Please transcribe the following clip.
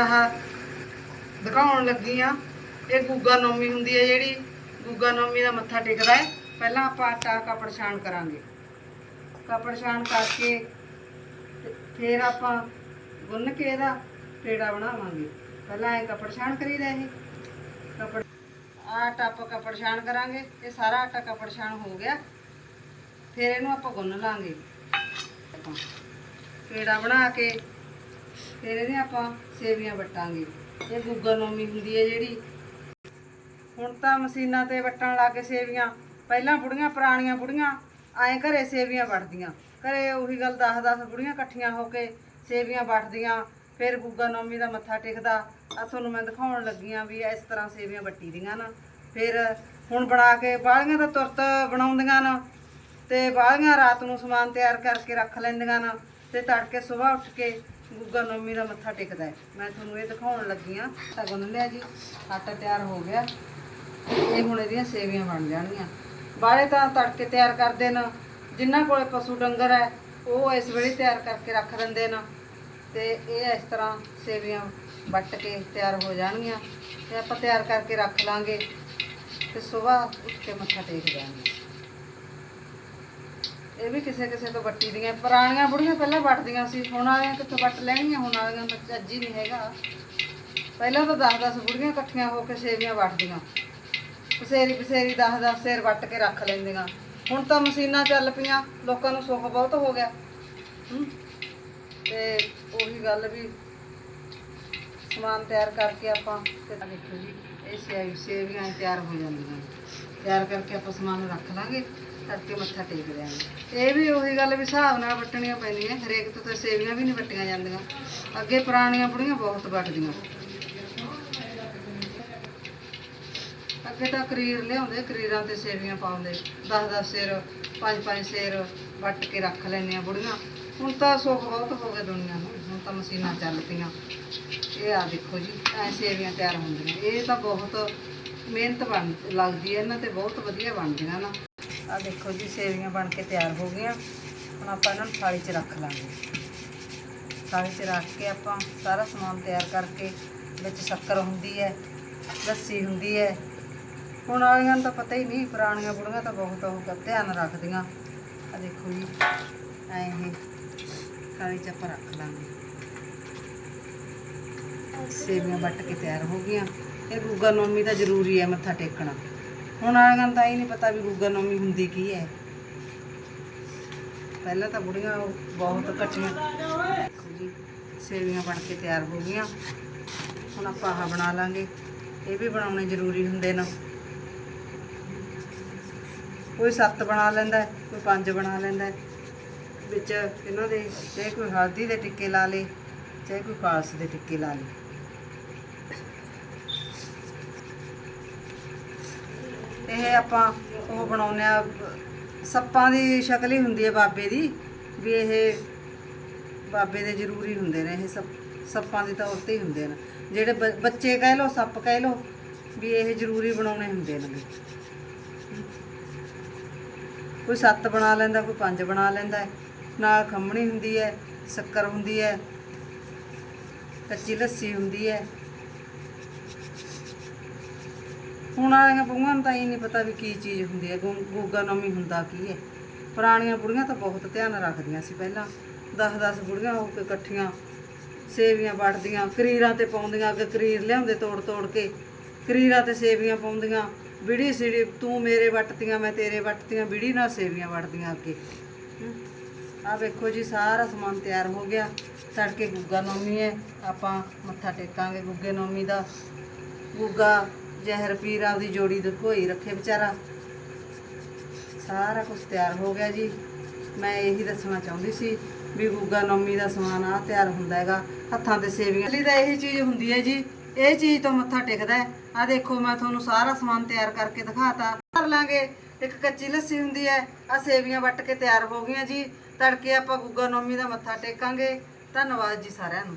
ਆਹ ਦਿਖਾਉਣ ਲੱਗੀ ਆ। ਇਹ ਗੁੱਗਾ ਨੌਮੀ ਹੁੰਦੀ ਹੈ ਜਿਹੜੀ। ਗੁੱਗਾ ਨੌਮੀ ਦਾ ਮੱਥਾ ਟੇਕਦਾ ਹੈ। ਪਹਿਲਾਂ ਆਪਾਂ ਆਟਾ, ਕਪੜ ਛਾਣ ਕਰਾਂਗੇ। ਕਪੜ ਛਾਣ ਕਰਕੇ ਫਿਰ ਆਪਾਂ ਗੁੰਨ ਕੇ ਇਹਦਾ ਪੇੜਾ ਬਣਾਵਾਂਗੇ। ਪਹਿਲਾਂ ਇਹ ਕਪੜ ਛਾਣ ਕਰੀਦਾ ਇਹ। ਕਪੜ ਆਟਾ ਆਪਾਂ ਕਪੜ ਛਾਣ ਕਰਾਂਗੇ। ਇਹ ਸਾਰਾ ਆਟਾ ਕਪੜ ਛਾਣ ਹੋ ਗਿਆ। ਫਿਰ ਇਹਨੂੰ ਆਪਾਂ ਗੁੰਨ ਲਾਂਗੇ। ਆਪਾਂ ਪੇੜਾ ਬਣਾ ਕੇ ਫਿਰ ਇਹਦੇ ਆਪਾਂ ਸੇਵੀਆਂ ਵੱਟਾਂਗੇ। ਇਹ ਗੁੱਗਾ ਨੌਮੀ ਹੁੰਦੀ ਹੈ ਜਿਹੜੀ। ਹੁਣ ਤਾਂ ਮਸ਼ੀਨਾਂ ਤੇ ਵੱਟਣ ਲਾ ਕੇ ਸੇਵੀਆਂ। ਪਹਿਲਾਂ ਬੁੜੀਆਂ, ਪੁਰਾਣੀਆਂ ਬੁੜੀਆਂ, ਐਂ ਘਰੇ ਸੇਵੀਆਂ ਵੱਟਦੀਆਂ। ਘਰੇ ਉਹੀ ਗੱਲ 10-10 ਬੁੜੀਆਂ ਇਕੱਠੀਆਂ ਹੋ ਕੇ ਸੇਵੀਆਂ ਵੱਟਦੀਆਂ। ਫਿਰ ਗੁੱਗਾ ਨੌਮੀ ਦਾ ਮੱਥਾ ਟੇਕਦਾ। ਆ ਤੁਹਾਨੂੰ ਮੈਂ ਦਿਖਾਉਣ ਲੱਗੀਆਂ ਵੀ ਇਸ ਤਰ੍ਹਾਂ ਸੇਵੀਆਂ ਵੱਟੀ ਦੀਆਂ ਨਾ ਫਿਰ ਹੁਣ ਬਣਾ ਕੇ ਬਾਲੀਆਂ ਦਾ ਤੁਰਤ ਬਣਾਉਂਦੀਆਂ ਨਾ ਤੇ ਬਾਲੀਆਂ ਰਾਤ ਨੂੰ ਸਮਾਨ ਤਿਆਰ ਕਰਕੇ ਰੱਖ ਲੈਂਦੀਆਂ ਨਾ ਤੇ ਤੜਕੇ ਸਵੇਰ ਉੱਠ ਕੇ ਗੁੱਗਾ ਨੌਮੀ ਦਾ ਮੱਥਾ ਟੇਕਦਾ ਹੈ। ਮੈਂ ਤੁਹਾਨੂੰ ਇਹ ਦਿਖਾਉਣ ਲੱਗੀ ਆ ਤਾਂ ਗੁੰਨ ਲਿਆ ਜੀ, ਆਟਾ ਤਿਆਰ ਹੋ ਗਿਆ। ਇਹ ਹੁਣ ਇਹਦੀਆਂ ਸੇਵੀਆਂ ਬਣ ਜਾਣਗੀਆਂ। ਬਾਹਲੇ ਤਾਂ ਤੜਕੇ ਤਿਆਰ ਕਰਦੇ ਨੇ ਜਿਨ੍ਹਾਂ ਕੋਲ ਪਸ਼ੂ ਡੰਗਰ ਹੈ, ਉਹ ਇਸ ਵੇਲੇ ਤਿਆਰ ਕਰਕੇ ਰੱਖ ਦਿੰਦੇ ਨੇ। ਤੇ ਇਹ ਇਸ ਤਰ੍ਹਾਂ ਸੇਵੀਆਂ ਵੱਟ ਕੇ ਤਿਆਰ ਹੋ ਜਾਣਗੀਆਂ। ਤੇ ਆਪਾਂ ਤਿਆਰ ਕਰਕੇ ਰੱਖ ਲਾਂਗੇ। ਤੇ ਸਵੇਰ ਉੱਠ ਕੇ ਮੱਥਾ ਟੇਕ ਜਾਵਾਂਗੇ ਇਹ ਵੀ ਕਿਸੇ ਕਿਸੇ ਤੋਂ ਵੱਟੀ ਦੀਆਂ। ਪੁਰਾਣੀਆਂ ਬੁੜੀਆਂ ਪਹਿਲਾਂ ਵੱਟਦੀਆਂ ਸੀ, ਹੁਣ ਵਾਲੀਆਂ ਕਿੱਥੋਂ ਵੱਟ ਲੈਣਗੀਆਂ? ਹੁਣ ਵਾਲੀਆਂ ਤਾਂ ਚੱਜ ਹੀ ਨਹੀਂ ਹੈਗਾ। ਪਹਿਲਾਂ ਤਾਂ 10-10 ਬੁੜੀਆਂ ਇਕੱਠੀਆਂ ਹੋ ਕੇ ਸੇਵੀਆਂ ਵੱਟਦੀਆਂ। ਪਸੇਰੀ ਪਸੇਰੀ 10-10 ਸੇਰ ਵੱਟ ਕੇ ਰੱਖ ਲੈਂਦੀਆਂ। ਹੁਣ ਤਾਂ ਮਸ਼ੀਨਾਂ ਚੱਲ ਪਈਆਂ, ਲੋਕਾਂ ਨੂੰ ਸੁੱਖ ਬਹੁਤ ਹੋ ਗਿਆ। ਹਮ। ਤੇ ਉਹੀ ਗੱਲ ਵੀ ਸਮਾਨ ਤਿਆਰ ਕਰਕੇ ਆਪਾਂ ਦੇਖੋ ਜੀ, ਇਹ ਸੇਵ ਸੇਵੀਆਂ ਤਿਆਰ ਹੋ ਜਾਂਦੀਆਂ। ਤਿਆਰ ਕਰਕੇ ਆਪਾਂ ਸਮਾਨ ਰੱਖ ਲਾਂਗੇ। ਤੜਕੇ ਮੱਥਾ ਟੇਕਦੇ ਦਿਆਂਗੇ ਇਹ ਵੀ ਉਹੀ ਗੱਲ ਵੀ ਹਿਸਾਬ ਨਾਲ ਵੱਟਣੀਆਂ ਪੈਂਦੀਆਂ, ਹਰੇਕ ਤੋਂ ਤਾਂ ਸੇਵੀਆਂ ਵੀ ਨਹੀਂ ਵੱਟੀਆਂ ਜਾਂਦੀਆਂ। ਅੱਗੇ ਪੁਰਾਣੀਆਂ ਬੁੜੀਆਂ ਬਹੁਤ ਵੱਟਦੀਆਂ। ਅੱਗੇ ਤਾਂ ਕਰੀਰ ਲਿਆਉਂਦੇ, ਕਰੀਰਾਂ ਤੇ ਸੇਵੀਆਂ ਪਾਉਂਦੇ। 10-10 ਸੇਰ 5-5 ਸੇਰ ਵੱਟ ਕੇ ਰੱਖ ਲੈਂਦੀਆਂ ਬੁੜੀਆਂ। ਹੁਣ ਤਾਂ ਸੁੱਖ ਬਹੁਤ ਹੋ ਗਿਆ ਦੁਨੀਆ ਨੂੰ, ਹੁਣ ਤਾਂ ਮਸ਼ੀਨਾਂ ਚੱਲ ਪਈਆਂ ਇਹ ਆ ਦੇਖੋ ਜੀ, ਐ ਸੇਵੀਆਂ ਤਿਆਰ ਹੁੰਦੀਆਂ। ਇਹ ਤਾਂ ਬਹੁਤ ਮਿਹਨਤ ਬਣ, ਲੱਗਦੀ ਹੈ, ਇਹਨਾਂ ਤੇ ਬਹੁਤ ਵਧੀਆ ਬਣਦੀਆਂ ਨਾ। ਆ ਦੇਖੋ ਜੀ, ਸੇਵੀਆਂ ਬਣ ਕੇ ਤਿਆਰ ਹੋ ਗਈਆਂ। ਹੁਣ ਆਪਾਂ ਇਹਨਾਂ ਨੂੰ ਥਾਲੀ 'ਚ ਰੱਖ ਲਾਂਗੇ। ਥਾਲੀ 'ਚ ਰੱਖ ਕੇ ਆਪਾਂ ਸਾਰਾ ਸਮਾਨ ਤਿਆਰ ਕਰਕੇ ਵਿੱਚ ਸ਼ੱਕਰ ਹੁੰਦੀ ਹੈ, ਲੱਸੀ ਹੁੰਦੀ ਹੈ। ਹੁਣ ਵਾਲੀਆਂ ਨੂੰ ਤਾਂ ਪਤਾ ਹੀ ਨਹੀਂ, ਪੁਰਾਣੀਆਂ ਬੁੜੀਆਂ ਤਾਂ ਬਹੁਤ ਉਹ ਧਿਆਨ ਰੱਖਦੀਆਂ। ਆ ਦੇਖੋ ਜੀ, ਐ ਇਹ ਥਾਲੀ 'ਚ ਆਪਾਂ ਰੱਖ ਲਾਂਗੇ। ਸੇਵੀਆਂ ਵੱਟ ਕੇ ਤਿਆਰ ਹੋ ਗਈਆਂ। ਇਹ ਗੁੱਗਾ ਨੌਮੀ ਤਾਂ ਜ਼ਰੂਰੀ ਹੈ, ਮੱਥਾ ਟੇਕਣਾ। ਹੁਣ ਵਾਲੀਆਂ ਨੂੰ ਤਾਂ ਇਹ ਨਹੀਂ ਪਤਾ ਵੀ ਗੁੱਗਾ ਨੌਮੀ ਹੁੰਦੀ ਕੀ ਹੈ। ਪਹਿਲਾਂ ਤਾਂ ਬੁੜੀਆਂ ਬਹੁਤ ਇਕੱਠੀਆਂ ਜੀ, ਸੇਵੀਆਂ ਬਣ ਕੇ ਤਿਆਰ ਹੋ ਗਈਆਂ। ਹੁਣ ਆਪਾਂ ਆਹ ਬਣਾ ਲਾਂਗੇ। ਇਹ ਵੀ ਬਣਾਉਣੇ ਜ਼ਰੂਰੀ ਹੁੰਦੇ ਨੇ। ਕੋਈ ਸੱਤ ਬਣਾ ਲੈਂਦਾ ਕੋਈ ਪੰਜ ਬਣਾ ਲੈਂਦਾ ਵਿੱਚ ਇਹਨਾਂ ਦੇ ਚਾਹੇ ਕੋਈ ਹਲਦੀ ਦੇ ਟਿੱਕੇ ਲਾ ਲੇ, ਚਾਹੇ ਕੋਈ ਕਾਲਸ ਦੇ ਟਿੱਕੇ ਲਾ ਲੇ। ਇਹ ਆਪਾਂ ਉਹ ਬਣਾਉਂਦੇ ਆ, ਸੱਪਾਂ ਦੀ ਸ਼ਕਲ ਹੀ ਹੁੰਦੀ ਹੈ ਬਾਬੇ ਦੀ, ਵੀ ਇਹ ਬਾਬੇ ਦੇ ਜ਼ਰੂਰੀ ਹੁੰਦੇ ਨੇ, ਇਹ ਸੱਪ, ਸੱਪਾਂ ਦੇ ਤੌਰ ਤੇ ਹੀ ਹੁੰਦੇ ਨੇ। ਜਿਹੜੇ ਬ- ਬੱਚੇ ਕਹਿ ਲੋ ਸੱਪ ਕਹਿ ਲੋ ਵੀ ਇਹ ਜ਼ਰੂਰੀ ਬਣਾਉਣੇ ਹੁੰਦੇ ਨੇ। ਕੋਈ ਸੱਤ ਬਣਾ ਲੈਂਦਾ, ਕੋਈ ਪੰਜ ਬਣਾ ਲੈਂਦਾ ਨਾਲ ਖੰਮਣੀ ਹੁੰਦੀ ਹੈ, ਸ਼ੱਕਰ ਹੁੰਦੀ ਹੈ, ਕੱਚੀ ਲੱਸੀ ਹੁੰਦੀ ਹੈ। ਹੁਣ ਵਾਲੀਆਂ ਬੁੜੀਆਂ ਨੂੰ ਤਾਂ ਇਹ ਨਹੀਂ ਪਤਾ ਵੀ ਕੀ ਚੀਜ਼ ਹੁੰਦੀ ਹੈ, ਗੁ- ਗੁੱਗਾ ਨੌਮੀ ਹੁੰਦਾ ਕੀ ਹੈ। ਪੁਰਾਣੀਆਂ ਬੁੜੀਆਂ ਤਾਂ ਬਹੁਤ ਧਿਆਨ ਰੱਖਦੀਆਂ ਸੀ ਪਹਿਲਾਂ। 10-10 ਬੁੜੀਆਂ ਹੋ ਕੇ ਇਕੱਠੀਆਂ, ਸੇਵੀਆਂ ਵੱਟਦੀਆਂ ਕਰੀਰਾਂ ਤੇ ਪਾਉਂਦੀਆਂ, ਅੱਗੇ ਕਰੀਰ ਲਿਆਉਂਦੇ ਤੋੜ ਤੋੜ ਕੇ। ਕਰੀਰਾਂ ਤੇ ਸੇਵੀਆਂ ਪਾਉਂਦੀਆਂ, ਬਿੜੀ ਸਿੜੀ, ਤੂੰ ਮੇਰੇ ਵੱਟਦੀਆਂ ਮੈਂ ਤੇਰੇ ਵੱਟਦੀਆਂ ਬਿੜੀ ਨਾਲ ਸੇਵੀਆਂ ਵੱਟਦੀਆਂ ਅੱਗੇ। ਆ ਵੇਖੋ ਜੀ, ਸਾਰਾ ਸਮਾਨ ਤਿਆਰ ਹੋ ਗਿਆ। ਤੜਕੇ ਗੁੱਗਾ ਨੌਮੀ ਹੈ, ਆਪਾਂ ਮੱਥਾ ਟੇਕਾਂਗੇ ਗੁੱਗੇ ਨੌਮੀ ਦਾ। ਗੁੱਗਾ ਜ਼ਹਿਰ ਪੀਰ ਆਪਦੀ ਜੋੜੀ ਦੇ ਦਿਖੋਈ ਰੱਖੇ ਵਿਚਾਰਾ। ਸਾਰਾ ਕੁਝ ਤਿਆਰ ਹੋ ਗਿਆ ਜੀ। ਮੈਂ ਇਹੀ ਦੱਸਣਾ ਚਾਹੁੰਦੀ ਸੀ ਵੀ ਗੁੱਗਾ ਨੌਮੀ ਦਾ ਸਮਾਨ ਆ ਤਿਆਰ ਹੁੰਦਾ ਹੈਗਾ, ਹੱਥਾਂ ਤੇ ਸੇਵੀਆਂ। ਲਈ ਤਾਂ ਇਹੀ ਚੀਜ਼ ਹੁੰਦੀ ਹੈ ਜੀ। ਇਹ ਚੀਜ਼ ਤੋਂ ਮੱਥਾ ਟੇਕਦਾ ਹੈ। ਆ ਦੇਖੋ, ਮੈਂ ਤੁਹਾਨੂੰ ਸਾਰਾ ਸਮਾਨ ਤਿਆਰ ਕਰਕੇ ਦਿਖਾਤਾ। ਕਰ ਲਾਂਗੇ। ਇੱਕ ਕੱਚੀ ਲੱਸੀ ਹੁੰਦੀ ਹੈ। ਆ ਸੇਵੀਆਂ ਵੱਟ ਕੇ ਤਿਆਰ ਹੋ ਗਈਆਂ ਜੀ। ਤੜਕੇ ਆਪਾਂ ਗੁੱਗਾ ਨੌਮੀ ਦਾ ਮੱਥਾ ਟੇਕਾਂਗੇ। ਧੰਨਵਾਦ ਜੀ ਸਾਰਿਆਂ ਨੂੰ।